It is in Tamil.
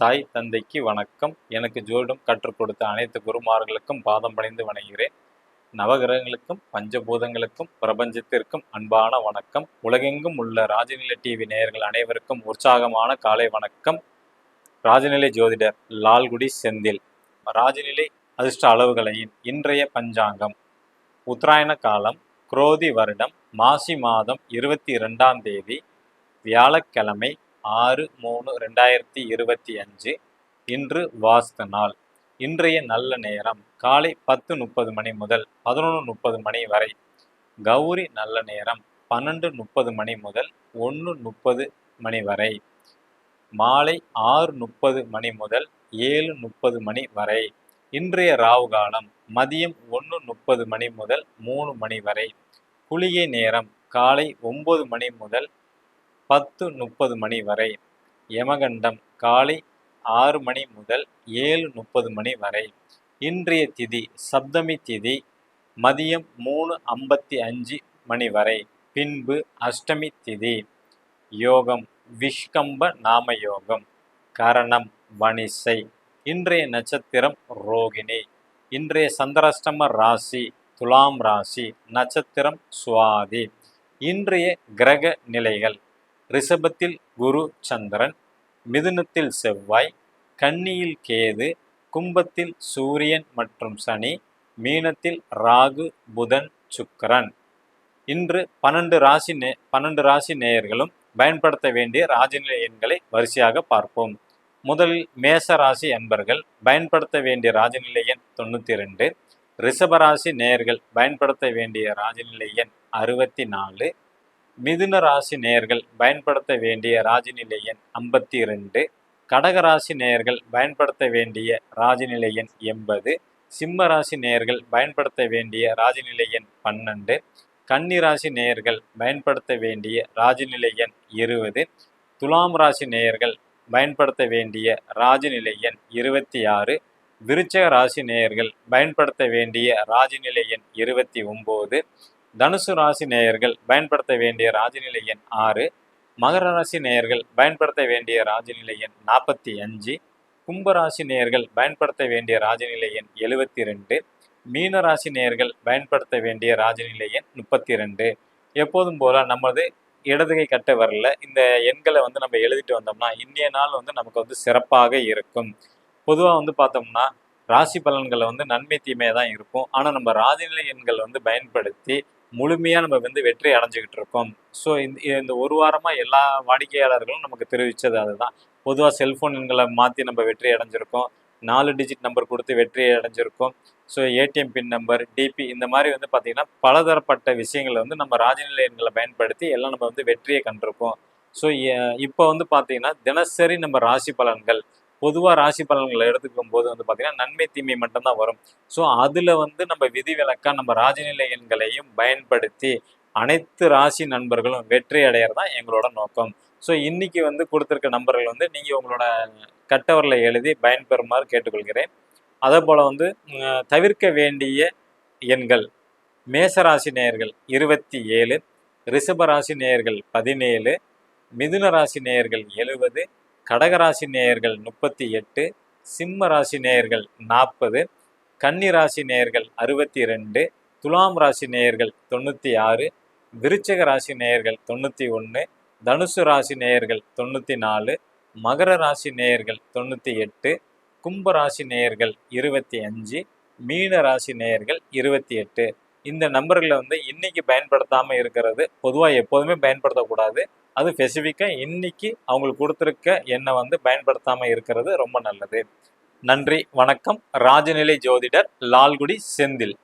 தாய் தந்தைக்கு வணக்கம். எனக்கு ஜோதிடம் கற்றுக் கொடுத்த அனைத்து குருமார்களுக்கும் பாதம் பணிந்து வணங்குகிறேன். நவகிரகங்களுக்கும் பஞ்சபூதங்களுக்கும் பிரபஞ்சத்திற்கும் அன்பான வணக்கம். உலகெங்கும் உள்ள ராஜநிலை டிவி நேயர்கள் அனைவருக்கும் உற்சாகமான காலை வணக்கம். ராஜநிலை ஜோதிடர் லால்குடி செந்தில். ராஜநிலை அதிர்ஷ்ட அளவுகளையின் இன்றைய பஞ்சாங்கம். உத்தராயண காலம் குரோதி வருடம் மாசி மாதம் இருபத்தி இரண்டாம் தேதி வியாழக்கிழமை ஆறு மூணு ரெண்டாயிரத்தி இருபத்தி அஞ்சு இன்று வாஸ்து நாள். இன்றைய நல்ல நேரம் காலை பத்து முப்பது மணி முதல் பதினொன்று முப்பது மணி வரை. கௌரி நல்ல நேரம் பன்னெண்டு முப்பது மணி முதல் ஒன்று முப்பது மணி வரை. மாலை ஆறு முப்பது மணி முதல் ஏழு முப்பது மணி வரை. இன்றைய ராவு காலம் மதியம் ஒன்று முப்பது மணி முதல் மூணு மணி வரை. குளிகை நேரம் காலை ஒம்பது மணி முதல் பத்து முப்பது மணி வரை. யமகண்டம் காலை ஆறு மணி முதல் ஏழு முப்பது மணி வரை. இன்றைய திதி சப்தமி திதி மதியம் மூணு ஐம்பத்தி அஞ்சு மணி வரை. பின்பு அஷ்டமி திதி. யோகம் விஷ்கம்ப நாம யோகம் கரணம் வணிசை இன்றைய நட்சத்திரம் ரோகிணி. இன்றைய சந்திராஷ்டம ராசி துலாம் ராசி நட்சத்திரம் சுவாதி. இன்றைய கிரக நிலைகள். ரிஷபத்தில் குரு சந்திரன் மிதுனத்தில் செவ்வாய் கன்னியில் கேது கும்பத்தில் சூரியன் மற்றும் சனி மீனத்தில் ராகு புதன் சுக்கரன். இன்று பன்னெண்டு ராசி நே பன்னெண்டு ராசி நேயர்களும் பயன்படுத்த வேண்டிய ராஜநிலை எண்களை வரிசையாக பார்ப்போம். முதலில் மேச ராசி என்பர்கள் பயன்படுத்த வேண்டிய ராஜநிலை எண் தொண்ணூற்றி ரெண்டு. ரிஷபராசி நேயர்கள் பயன்படுத்த வேண்டிய ராஜநிலை எண் அறுபத்தி நாலு. மிதுன ராசி நேயர்கள் பயன்படுத்த வேண்டிய ராஜநிலை எண் ஐம்பத்தி ரெண்டு கடகராசி நேயர்கள் பயன்படுத்த வேண்டிய ராஜநிலை எண் எண்பது. சிம்ம ராசி நேயர்கள் பயன்படுத்த வேண்டிய ராஜநிலை எண் பன்னெண்டு. கன்னி ராசி நேயர்கள் பயன்படுத்த வேண்டிய ராஜநிலை எண் இருபது. துலாம் ராசி நேயர்கள் பயன்படுத்த வேண்டிய ராஜநிலை எண் இருபத்தி ஆறு விருச்சக ராசி நேயர்கள் பயன்படுத்த வேண்டிய ராஜநிலை எண் இருபத்தி ஒம்பது. தனுசு ராசி நேயர்கள் பயன்படுத்த வேண்டிய ராஜநிலை எண் ஆறு மகர ராசி நேயர்கள் பயன்படுத்த வேண்டிய ராஜநிலை எண் நாற்பத்தி அஞ்சு கும்பராசி நேயர்கள் பயன்படுத்த வேண்டிய ராஜநிலை எண் எழுபத்தி ரெண்டு மீன ராசி நேயர்கள் பயன்படுத்த வேண்டிய ராஜநிலை எண் முப்பத்தி ரெண்டு எப்போதும் போல நமது இடதுகை கட்ட வரல இந்த எண்களை வந்து நம்ம எழுதிட்டு வந்தோம்னா இன்றைய நாள் வந்து நமக்கு வந்து சிறப்பாக இருக்கும். பொதுவாக வந்து பார்த்தோம்னா ராசி பலன்களை வந்து நன்மை தீமையாக தான் இருக்கும். ஆனால் நம்ம ராஜநிலை எண்கள் வந்து பயன்படுத்தி முழுமையாக நம்ம வந்து வெற்றி அடைஞ்சிக்கிட்டு இருக்கோம். ஸோ இந்த இந்த ஒரு வாரமாக எல்லா வாடிக்கையாளர்களும் நமக்கு தெரிவித்தது அதுதான். பொதுவாக செல்ஃபோன்களை மாற்றி நம்ம வெற்றி அடைஞ்சிருக்கோம். நாலு டிஜிட் நம்பர் கொடுத்து வெற்றி அடைஞ்சிருக்கோம். So ATM PIN number DP இந்த மாதிரி வந்து பார்த்திங்கன்னா பலதரப்பட்ட விஷயங்களை வந்து நம்ம ராஜநிலை எண்களை பயன்படுத்தி எல்லாம் நம்ம வந்து வெற்றியை கண்டிருக்கோம். ஸோ இப்போ வந்து பார்த்திங்கன்னா தினசரி நம்ம ராசி பலன்கள் பொதுவாக ராசி பலன்களை எடுத்துக்கும் போது வந்து பார்த்திங்கன்னா நன்மை தீமை மட்டும்தான் வரும். ஸோ அதில் வந்து நம்ம விதிவிலக்காக நம்ம ராஜநிலை எண்களையும் பயன்படுத்தி அனைத்து ராசி நண்பர்களும் வெற்றி அடையிறது தான் எங்களோட நோக்கம். ஸோ இன்னைக்கு வந்து கொடுத்துருக்க நம்பர்கள் வந்து நீங்கள் உங்களோட கட்டவரில் எழுதி பயன்பெறுமாறு கேட்டுக்கொள்கிறேன். அதே போல் வந்து தவிர்க்க வேண்டிய எண்கள் மேசராசி நேயர்கள் இருபத்தி ஏழு ரிஷபராசி நேயர்கள் பதினேழு மிதுன ராசி நேயர்கள் எழுபது கடகராசி நேயர்கள் முப்பத்தி எட்டு சிம்ம ராசி நேயர்கள் நாற்பது கன்னி ராசி நேயர்கள் அறுபத்தி ரெண்டு துலாம் ராசி நேயர்கள் தொண்ணூற்றி ஆறு விருச்சக ராசி நேயர்கள் தொண்ணூற்றி ஒன்று தனுசு ராசி நேயர்கள் தொண்ணூற்றி நாலு மகர ராசி நேயர்கள் தொண்ணூற்றி எட்டு கும்ப ராசி நேயர்கள் இருபத்தி அஞ்சு மீன ராசி நேயர்கள் இருபத்தி எட்டு. இந்த நம்பர்களை வந்து இன்னைக்கு பயன்படுத்தாமல் இருக்கிறது. பொதுவாக எப்போதுமே பயன்படுத்தக்கூடாது. அது ஸ்பெசிஃபிக்காக இன்னைக்கு அவங்களுக்கு கொடுத்துருக்க எண்ணை வந்து பயன்படுத்தாமல் இருக்கிறது ரொம்ப நல்லது. நன்றி வணக்கம். ராஜநிலை ஜோதிடர் லால்குடி செந்தில்.